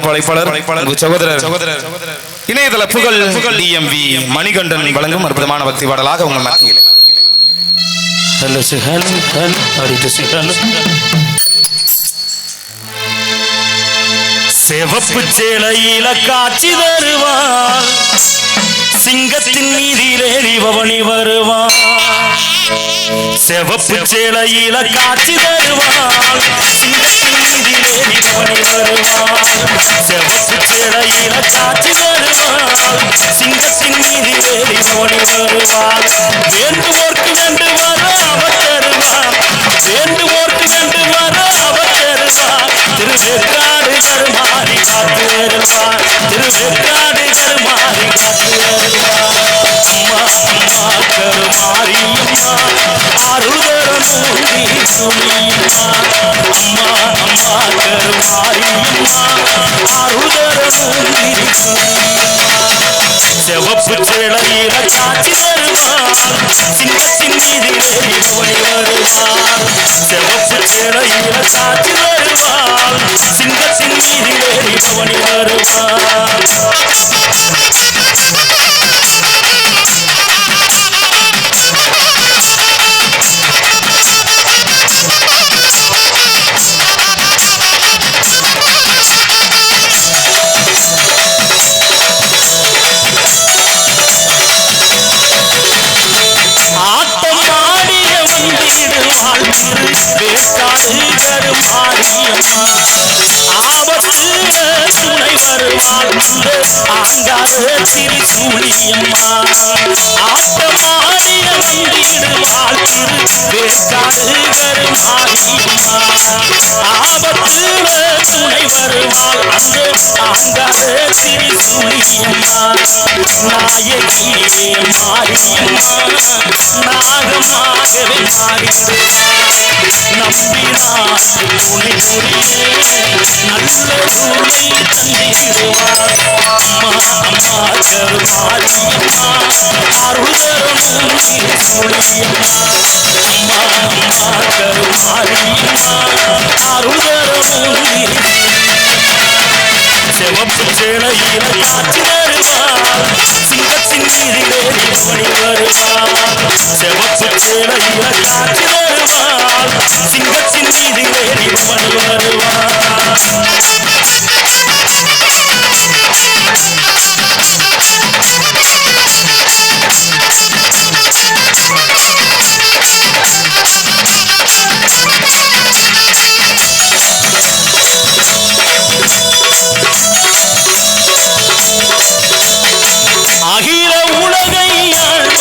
சிறப்பு அழைப்பாளர் உங்கள் சகோதரர் சகோதரர் இணையதள புகழ் புகழ் டிஎம்வி மணிகண்டன் வழங்கும் அற்புதமான பக்தி பாடலாக உங்கள் மத்தியிலே? செவப்பு சேலையில காட்சி தருவான் சிங்கத்தின் மீதிலேறி பவனி வருவான் செவப்பு சேலையில காட்சி தருவான் சிங்கத்தின் மீதிலேறி பவனி செவப்பு சேலையில காட்சி தருவான் சிங்கத்தின் மீதிலேறி பவனி வருவான் வேண்டுவோர்க்கு வேண்டு வர அவர் தருவான் வேண்டுவோர்க்கு வேண்டு வர அவர் தருவான் திருவேற்காடு கருமாறி காத்து வருவான் திருவேற்காடு கருமாறி காத்து வருவான் அம்மா அம்மா அருள்தர மூர்த்தி சுமியம்மா அம்மா அம்மா கருமாரி அம்மா அருள்தர மூர்த்தி சுமியம்மா செவப்பு சேலையில காட்சி தருவான் சிங்கத்தின் மீது ஏறி போய் செவப்பு சேலையில காட்சி தருவான் சிங்கத்தின் மீது ஏறி போய் வருவாள் ஆங்கார திரிசூலியம்மா ஆட்டம் ஆடிய வந்திடுவாள் வேட்டாடு கருமாரியம்மா. ஆபத்து துணை வருவாள் அந்த திரு திரிசூலியம்மா நாயகி மாரியம்மா நாகமாகவே மாறிடுவாள் நம்பினார் துணை புரியே நல்ல துணை தந்திடுவார் அம்மா அம்மா கருமாரியம்மா அருளரும் அம்மா அம்மா கருமாரியம்மா செவப்பு சேலையில காட்சி வருவார் சிங்க மீதிலேறி வருவார். சிங்கத்தின் மீதிலேறி பணி வருவாள்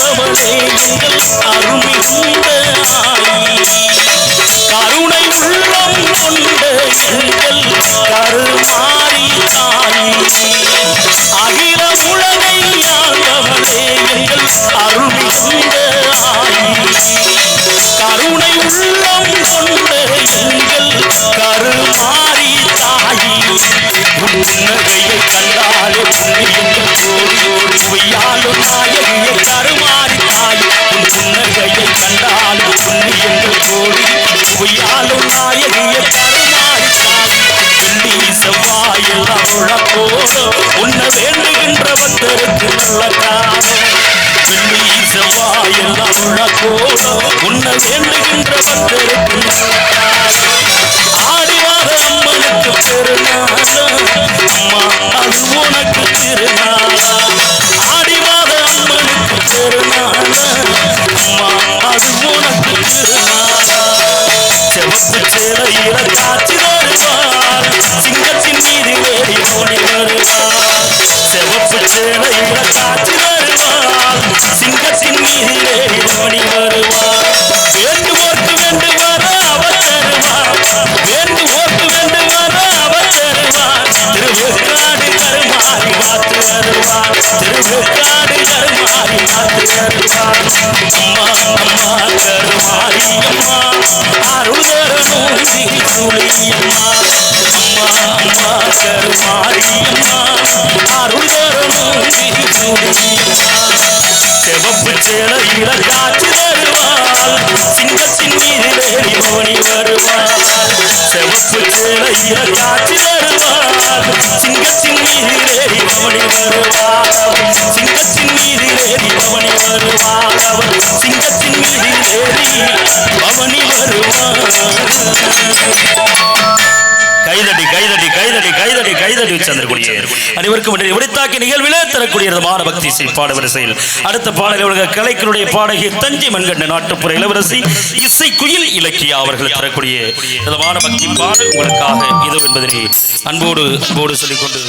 ஆழ்பவளே எங்கள் அருமிகுந்த கருணை உள்ளம் கொண்ட எங்கள் கருமாரி போல உன்னை வேண்டுகின்ற பக்தருக்கு நல்ல ஆடிவாத அம்மனுக்கு பெருநாளா அம்மா அது உனக்கு திருநாளா ஆடிவாத அம்மனுக்கு பெருநாளா அம்மா அது உனக்கு திருநாளா செவத்து சேலையில காட்சி தருவார் சிங்கத்தின் மீது ஏறி ஓடி வருவார் செவப்பு சேலையில காட்சி தருவார் சிங்க வருவார் திருவேற்காடு கருமாறி காத்து வருவார் அம்மா அம்மா கருமாரி அம்மா அருளர மூர்த்தி சுழியம்மா அம்மா அம்மா கருமாரி அம்மா அருளர மூர்த்தி சுழியம்மா செவப்பு சேலையில காட்சி தருவாள். சிங்கத்தின் மீது ஏறி ஓடி வருவாள். செவப்பு சேலையில காட்சி பவனி வருவார் அவர் சிங்கத்தின் மீது ஏறி பவனி வருவான். கைதடி கைதடி கைதடி கைதடி கைதடி சந்திரகுடியே அனைவருக்கும் விடைத்தாக்கி நிகழ்விலே தரக்கூடிய விதமான பக்தி பாட வரிசையில் அடுத்த பாடல் உலக கலைஞருடைய பாடகி தஞ்சை மண்கண்ட நாட்டுப்புற இளவரசி இசை குயில் இலக்கியா அவர்கள் தரக்கூடிய விதமான பக்தி பாடல் உங்களுக்காக இது என்பதனை அன்போடு அன்போடு சொல்லிக்கொண்டு